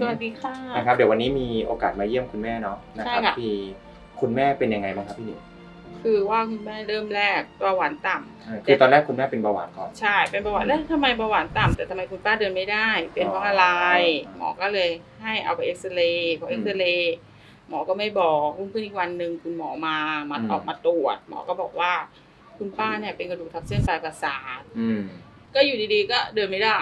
สวัสดีค่ะ นะครับเดี๋ยววันนี้มีโอกาสมาเยี่ยมคุณแม่เนาะนะครับใช่ค่ะ พี่คุณแม่เป็นยังไงบ้างครับพี่หนิงคือว่าคุณแม่เริ่มแรกเบาหวานต่ำ อ่าคือตอนแรกคุณแม่เป็นเบาหวานก่อน ใช่ เป็นเบาหวานแล้วทำไมเบาหวานต่ำแต่ทำไมคุณป้าเดินไม่ได้ เป็นเพราะอะไร อ๋อหมอก็เลยให้เอาไปเอ็กซเรย์พอเอ็กซเรย์หมอก็ไม่บอกรุ่งขึ้นอีกวันหนึ่งคุณหมอมามาอืม ออกมาตรวจ หมอก็บอกว่า คุณป้าเนี่ยเป็นกระดูกทับเส้นปลายประสาท อืมก็อยู่ดีๆก็เดินไม่ได้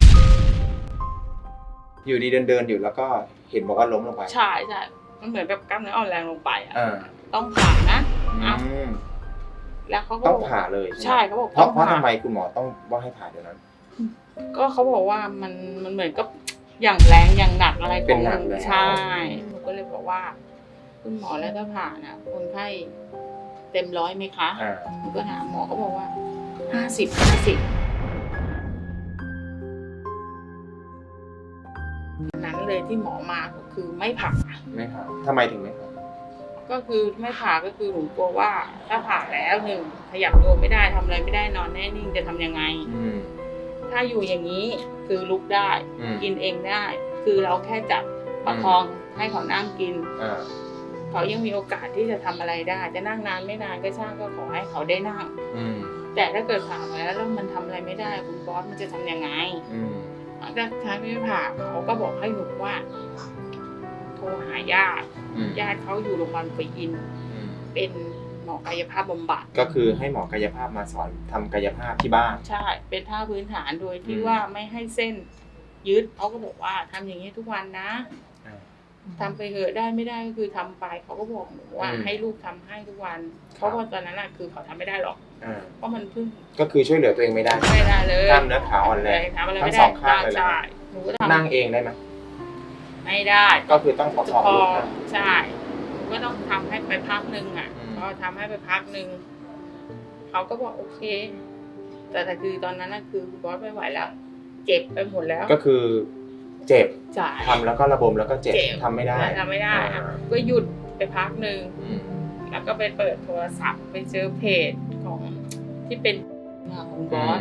อยู่ดีเดินเดินๆอยู่แล้วก็เห็นบอกว่าล้มลงไปใช่ใช่มันเหมือนแบบกล้ามเนื้ออ่อนแรงลงไปอะอ่าต้องผ่านะเอาอืมแล้วเขาก็ต้องบอกผ่าเลยใช่เขาบอกเพราะต้องเพราะผ่าทำไมคุณหมอต้องว่าให้ผ่าเดี๋ยวนั้น ก็เขาบอกว่ามันมันเหมือนกับอย่างแรงอย่างหนักอะไรเป็ขนองหนัมักนแล้ว ใช่หนูก็เลยบอกว่า คุณหมอแล้วถ้าผ่าน่ะคนไข้เต็มร้อยไหมคะ อ่า หนูก็ถามหมอก็บอกว่าห้าสิบห้าสิบ เลยที่หมอมาก็คือไม่ผ่า ไม่ผ่าทำไมถึงไม่ผ่าก็คือไม่ผ่าก็คือหนูกลัวว่า ถ้าผ่าแล้วหนึ่งขยับตัวไม่ได้ทำอะไรไม่ได้นอนแน่นิ่งจะทำยังไง อืม ถ้าอยู่อย่างนี้คือลุกได้ อืม กินเองได้ คือเราแค่จับประคองให้เขานั่งกิน อ่าเขายังมีโอกาสที่จะทำอะไรได้ จะนั่งนานไม่นานก็ช่างก็ขอให้เขาได้นั่ง อืมแต่ถ้าเกิดผ่ามาแล้วแล้วมันทำอะไรไม่ได้ คุณบอสมันจะทำยังไง อืม ถ้าท้ายไม่ผ่าเขาก็บอกให้หนูว่า โทรหาญาติอืมญาติเขาอยู่โรงพยาบาลปรีอินทร์อืมเป็นหมอกายภาพบำบัดก็คือให้หมอกายภาพมาสอนทำกายภาพที่บ้าน ใช่ เป็นท่าพื้นฐานโดยที่อืม ว่าไม่ให้เส้นยึดเขาก็บอกว่าทำอย่างนี้ทุกวันนะอ่า ทำไปเถอะได้ไม่ได้ก็คือทำไปเขาก็บอกหนูว่า อืมให้ลูกทำให้ทุกวันครับเพราะว่าตอนนั้นน่ะคือเขาทำไม่ได้หรอก อ่าเพราะมันเพิ่งก็คือช่วยเหลือตัวเองไม่ได้ไม่ได้เลยกล้ามเนื้อขาอ่อนแรงทำอะไรทั้ไม่งได้สองข้างเลยเหรอใช่หนูก็ทนั่งเองได้ไหมำไม่ได้ก็คือต้องประคองพอลูกนะ ใช่หนูก็ต้องทำให้ไปพักหนึ่งอะอืม พอทำให้ไปพักหนึ่งเขาก็บอกโอเค แต่แต่คือตอนนั้นน่ะคือบอสไม่ไหวแล้ว เจ็บไปหมดแล้วก็คือเจ็บจ่าย ทำแล้วก็ระบมแล้วก็เจ็บเจ็บ ทำไม่ได้ทำไม่ได้อ่าก็หยุดไปพักหนึ่ง อืม แล้วก็ไปเปิดโทรศัพท์ ไปเจอเพจของที่เป็นของบอส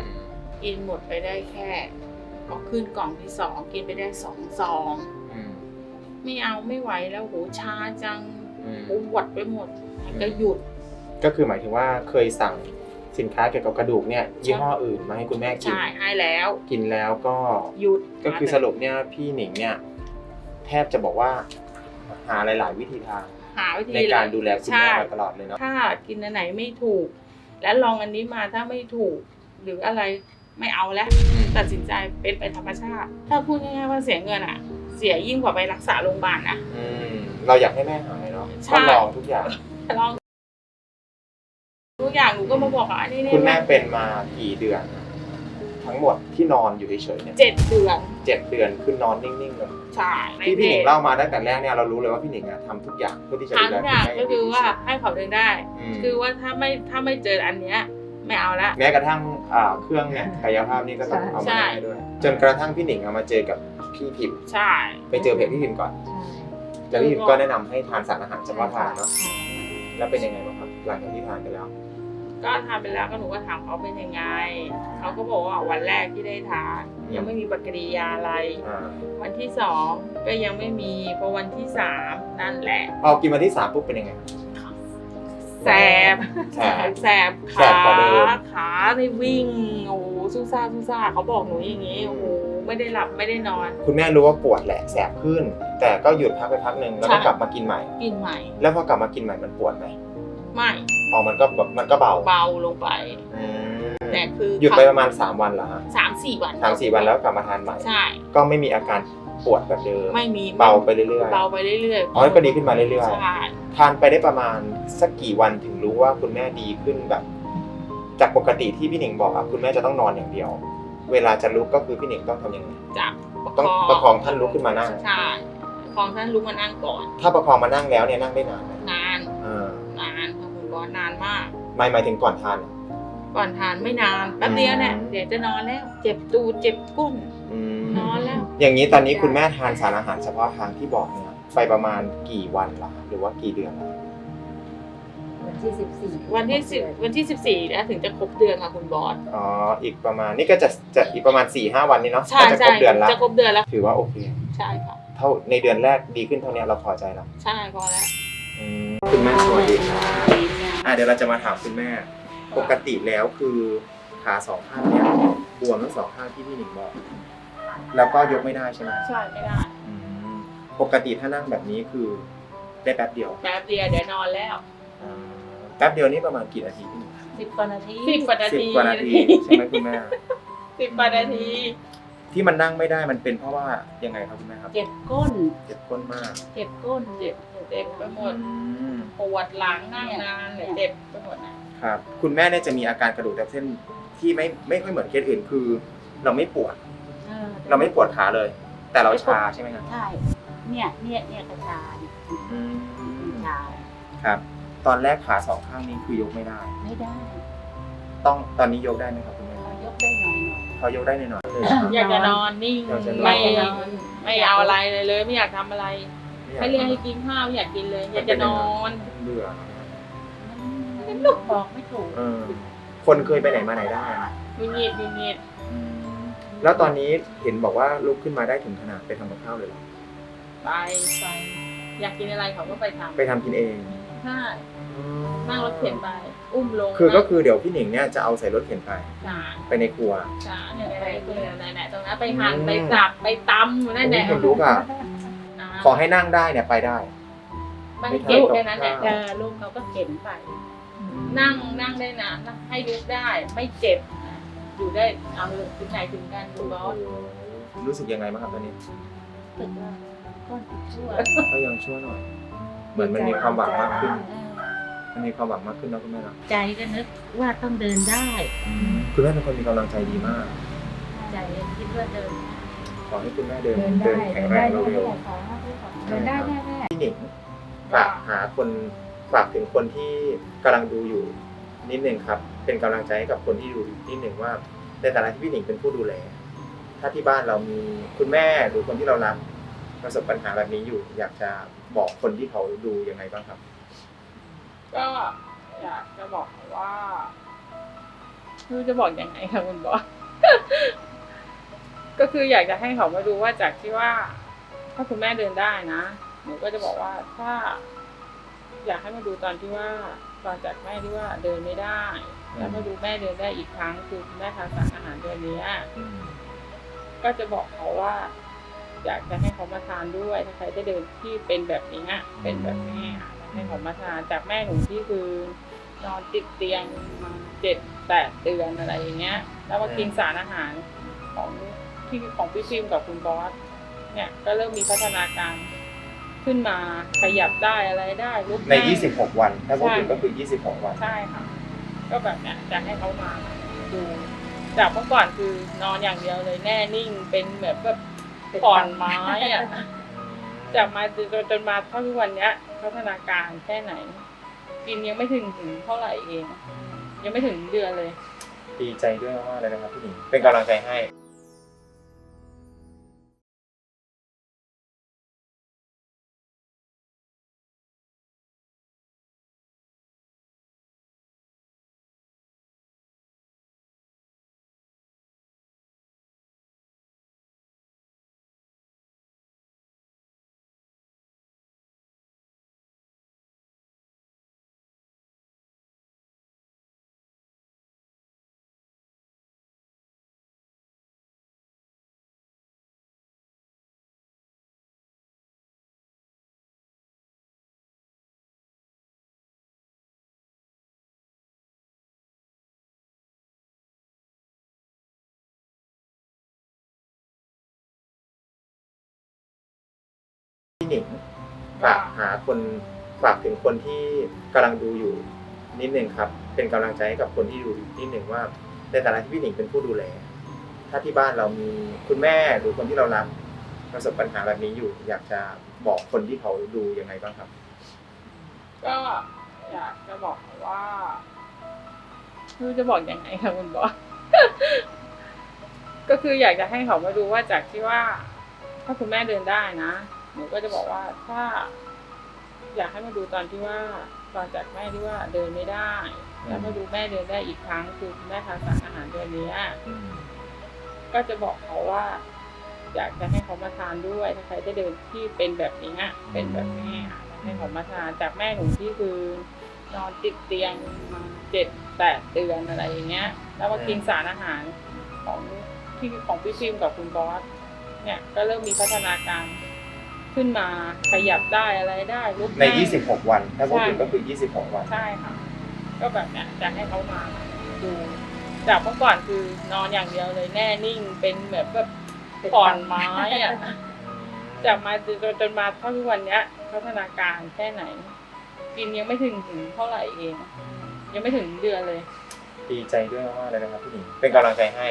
กินหมดไปได้แค่พอขึ้นกล่องที่สองกินไปได้สองซองอืมไม่เอาไม่ไหวแล้วโหชาจังอืมปวดไปหมดก็หยุด ก็คือหมายถึงว่าเคยสั่งสินค้าเกี่ยวกับกระดูกเนี่ยยี่ห้ออื่นมาให้คุณแม่กินใช่ให้แล้ว กินแล้วก็หยุดก็คือสรุปเนี่ยพี่หนิงเนี่ย แทบจะบอกว่าหาหลาย ๆ วิธีทาง หาวิธีในการดูแลคุณแม่ใช่มาตลอดเลยเนาะถ้ากินอันไหนไม่ถูก แล้วลองอันนี้มาถ้าไม่ถูก หรืออะไรไม่เอาแล้วอืมตัดสินใจเป็นไปธรรมชาติ ถ้าพูดง่ายๆว่าเสียเงินอะ เสียยิ่งกว่าไปรักษาโรงพยาบาลนะอืมเราอยากให้แม่หายเนาะใช่ก็ลองทุกอย่างลองทุกอย่างหนูก็มาบอกว่าอันนี้เนี่ยคุณแม่เป็นมากี่เดือน ทั้งหมดที่นอนอยู่เฉยๆเนี่ยเจ็ดเดือนเจ็ดเดือนคือนอนนิ่งๆเลยใช่ที่พี่หนิงเล่ามาตั้งแต่แรกเนี่ยเรารู้เลยว่าพี่หนิงอะทำทุกอย่างเพื่อที่จะทาดูงแลทุกคุณอย่างแม่ก็คือว่าให้เขาเดินได้ มคือว่าถ้าไม่ถ้าไม่เจออันเนี้ยไม่เอาละ แม้กระทั่งอ่าเครื่องเนี่ยกายภาพนี่ก็ต้องเอาใช่ มาให้ด้วย จนกระทั่งพี่หนิงเอามาเจอกับพี่พิมพ์ใช่ ไปเจอเพจพี่พิมพ์ก่อนแล้วพี่พิมพ์ก็แนะนำให้ทานสารอาหารเฉพาะทางเนาะแล้วเป็นยังไงบ้างครับหลังจากที่ทานไปแล้ว ก็ทานไปแล้วก็หนูก็ถามเขาเป็นยังไง เขาก็บอกว่าวันแรกที่ได้ทานยังไม่มีปฏิกิริยาอะไร อ่าวันที่สองก็ยังไม่มีพอวันที่สามนั่นแหละพอกินมาที่สามปุ๊บเป็นยังไง แสบแสบ แสบแสบขากว่าเดิม ขาในวิ่งโอ้โหซูซ่าซูซ่าเขาบอกหนูอย่างงี้โอ้โหไม่ได้หลับไม่ได้นอน คุณแม่รู้ว่าปวดแหละแสบขึ้น แต่ก็หยุดพักไปพักหนึ่งแล้วก็ใช่ กลับมากินใหม่ กินใหม่ แล้วพอกลับมากินใหม่มันปวดไหม ไม่อ๋อมันก็แบบมันก็เบาเบาลงไป อืมแต่คือหยุดไปประมาณ 3 วันเหรอฮะสามสี่วันสามสี่วันแล้วกลับมาทานใหม่ ใช่ ก็ไม่มีอาการปวดแบบเดิม ไม่มีเบาไปเรื่อยๆ เบาไปเรื่อยๆอ๋อก็ดีขึ้นมาเรื่อยใช่ๆทานไปได้ประมาณสักกี่วันถึงรู้ว่าคุณแม่ดีขึ้นแบบ จากปกติที่พี่หนิงบอกอะคุณแม่จะต้องนอนอย่างเดียว เวลาจะลุกก็คือพี่หนิงต้องทำยังไง จับต้องประคองท่านลุกขึ้นมานั่ง ใช่ประคองท่านลุกมานั่งก่อน ถ้าประคองมานั่งแล้วเนี่ยนั่งได้นานไหมนานอ่านานค่ะคุณบอสนานมากหมายหมายถึงก่อนทานอะก่อนทานไม่นานแป๊บเดียวเนี่ยอืมเดี๋ยวจะนอนแล้ว เจ็บตูดเจ็บก้นอืมนอนแล้ว อย่างนี้ตอนนี้คุณแม่ทานสารอาหารเฉพาะทางที่บอกเนี่ยไปประมาณกี่วันละหรือว่ากี่เดือนละวันที่สิบสี่วันที่สิบวันที่สิบสี่แล้วถึงจะครบเดือนค่ะคุณบอสอ๋ออีกประมาณนี่ก็จะจะอีกประมาณ4ี่ห้าวันนี้เนาะใช่ก็จะครใช่บเดือนละจะครบเดือนแล้วถือว่าโอเคใช่ค่ะเท่าในเดือนแรกดีขึ้นเท่านี้เราพอใจแล้วใช่พอแล้วอืมคุณแม่สวัสดีครับ อะเดี๋ยวเราจะมาถามคุณแม่ ปกติแล้วคือขาสองข้างเนี้ยบวมทั้งสองข้างที่พี่หนิงบอก แล้วก็ยกไม่ได้ใช่ไหมใช่ไม่ได้อืมปกติถ้านั่งแบบนี้คือได้แป๊บเดียวแป๊บเดียวเดี๋ยวนอนแล้วอ่าแป๊บเดียวนี่ประมาณกี่นาทีพี่หนิงสิบกว่านาทีสิบกว่านาสิบทีกว่านาทีใช่ไหมคุณแม่ สิบกว่านาที ที่มันนั่งไม่ได้มันเป็นเพราะว่ายังไงครับคุณแม่ครับเจ็บก้น เจ็บก้นมาก เจ็บก้นเจ็บ เจ็บไปหมดอืมปวดหลังนั่งนานเนี่ยเจ็บไปหมดนะครับ คุณแม่เนี่ยจะมีอาการกระดูกทับเส้นที่ไม่ไม่ค่อยเหมือนเคสอื่นคือ เราไม่ปวด ออเราไม่ปวดขาเลย แต่เราชาใช่ไหมครับใช่ เนี่ยเนี่ยเนี่ยกระชาเนี่ยอืมชาครับ ตอนแรกขาสองข้างนี้คือยกไม่ได้ ไม่ได้ต้องตอนนี้ยกได้ไหมครับคุณแม่เรายกได้หน่อยหน่อย พอยกได้หน่อยๆเลยอยากจะนอนนิ่งอยากจะนอน ไม่อยากจะนอนไม่เอาอะไรเลยเลย ไม่อยากทำอะไรไม่ ให้เรียกให้กินข้าวไม่อยากกินเลย อยากจะนอนเบื่อมันบอกไม่ถูกเออคนเคยไปไหนมาไหนได้มีเงียบมีเงียบอืมแล้วตอนนี้เห็นบอกว่าลุกขึ้นมาได้ถึงขนาดไปทำกับข้าวเลยเหรอไปไปอยากกินอะไรเขาก็ไปทำไปทำกินเองใช่นั่งรถเข็นไป อุ้มลงคือก็คือเดี๋ยวพี่หนิงเนี่ยจะเอาใส่รถเข็นไปใช่ไปในครัวใช่เนี่ยไปเพื่อนไหนๆตรงนั้นไปหั่นไปสับไปตำนั่นแหละ โอ้ยคนลุกอะนะ ขอให้นั่งได้เนี่ยไปได้ไม่ให้เก็บแค่นั้นแหละเออลูกเขาก็เข็นไป นั่งนั่งได้นานนะให้ลุกได้ไม่เจ็บนะอยู่ได้เอาถึงไหนถึงกันคุณบอสรู้สึกยังไงบ้างครับตอนนี้ตึกว่าก้นติดชั่วก็ยังชั่วหน่อย เหมือนมันมีความหวังมากขึ้น มันมีความหวังมากขึ้นนะคุณแม่เนาะใจก็นึกว่าต้องเดินได้ คุณแม่เป็นคนมีกำลังใจดีมาก ใจคิดว่าเดิน ขอให้คุณแม่เดินเดินได้แข็งแรงเร็ว เดินได้แน่แน่ๆพี่หนิงฝากหาคนฝากถึงคนที่กำลังดูอยู่นิดหนึ่งครับ เป็นกำลังใจให้กับคนที่ดูอยู่นิดหนึ่งว่า ในฐานะที่พี่หนิงเป็นผู้ดูแล ถ้าที่บ้านเรามีคุณแม่หรือคนที่เรารักประสบปัญหาแบบนี้อยู่ อยากจะบอกคนที่เขาดูยังไงบ้างครับ ก็อยากจะบอกว่าไม่รู้จะบอกยังไงค่ะคุณบอส ก็คืออยากจะให้เขามาดูว่าจากที่ว่า ถ้าคุณแม่เดินได้นะ หนูก็จะบอกว่าถ้า อยากให้มาดูตอนที่ว่าตอนจากแม่ที่ว่าเดินไม่ได้ แล้วมาดูแม่เดินได้อีกครั้งคือคุณแม่ทานสารอาหารตัวเนี้ยก็จะบอกเขาว่า อยากจะให้เขามาทานด้วยถ้าใครจะเดินที่เป็นแบบนี้เป็นแบบแม่อะให้เขามาทานจากแม่หนูที่คือนอนติดเตียงมาเจ็ดแปดเดือนอะไรอย่างเงี้ย แล้วมากินสารอาหารของที่ของพี่ฟิล์มกับคุณบอส เนี่ยก็เริ่มมีพัฒนาการขึ้นมาขยับได้อะไรได้ลุกใน ได้ 26 วัน ถ้าพูดถึงใช่ก็คือ 26 วัน ใช่ค่ะ ก็แบบเนี้ยจะให้เขามาดูจากเมื่อก่อนคือนอนอย่างเดียวเลยแน่นิ่งเป็นแบบแบบขอนไม้อะจากมาจนจนมาเท่าทุกวันเนี้ย พัฒนาการแค่ไหน กินยังไม่ถึงถึงเท่าไหร่เอง ยังไม่ถึงเดือนเลย ดีใจด้วยมากๆเลยนะครับพี่หนิงเป็นกำลังใจให้ พี่หนิงฝากหาคนฝากถึงคนที่กำลังดูอยู่นิดหนึ่งครับ เป็นกำลังใจให้กับคนที่ดูอยู่นิดหนึ่งว่า ในฐานะที่พี่หนิงเป็นผู้ดูแล ถ้าที่บ้านเรามีคุณแม่หรือคนที่เรารักประสบปัญหาแบบนี้อยู่ อยากจะบอกคนที่เขาดูยังไงบ้างครับ ก็อยากจะบอกว่าไม่รู้จะบอกยังไงค่ะคุณบอสก็คืออยากจะให้เขามาดูว่าจากที่ว่า ถ้าคุณแม่เดินได้นะ หนูก็จะบอกว่าถ้า อยากให้มาดูตอนที่ว่าตอนจากแม่ที่ว่าเดินไม่ได้ แล้วมาดูแม่เดินได้อีกครั้งคือแม่ทานสารอาหารตัวเนี้ก็จะบอกเขาว่า อยากจะให้เขามาทานด้วยถ้าใครได้เดินที่เป็นแบบนี้เป็นแบบแม่ให้เขามาทานจากแม่หนูที่คือนอนติดเตียงมาเจ็ดแปดเดือนอะไรอย่างเงี้ย แล้วมากินสารอาหารของที่ของพี่ฟิล์มกับคุณบอสเนี่ยก็เริ่มมีพัฒนาการ ขึ้นมาขยับได้อะไรได้ลุกใน ได้ 26 วัน ถ้าพูดถึงใช่ก็คือ 26 วัน ใช่ค่ะ ก็แบบเนี้ยจะให้เขามาดูจากเมื่อก่อนคือนอนอย่างเดียวเลยแน่นิ่งเป็นแบบแบบขอนไม้อะจากมาจนจนมาเท่าทุกวันเนี้ยพัฒนาการแค่ไหน กินยังไม่ถึงถึงเท่าไหร่เอง ยังไม่ถึงเดือนเลย ดีใจด้วยมากๆเลยนะครับพี่หนิงเป็นกำลังใจให้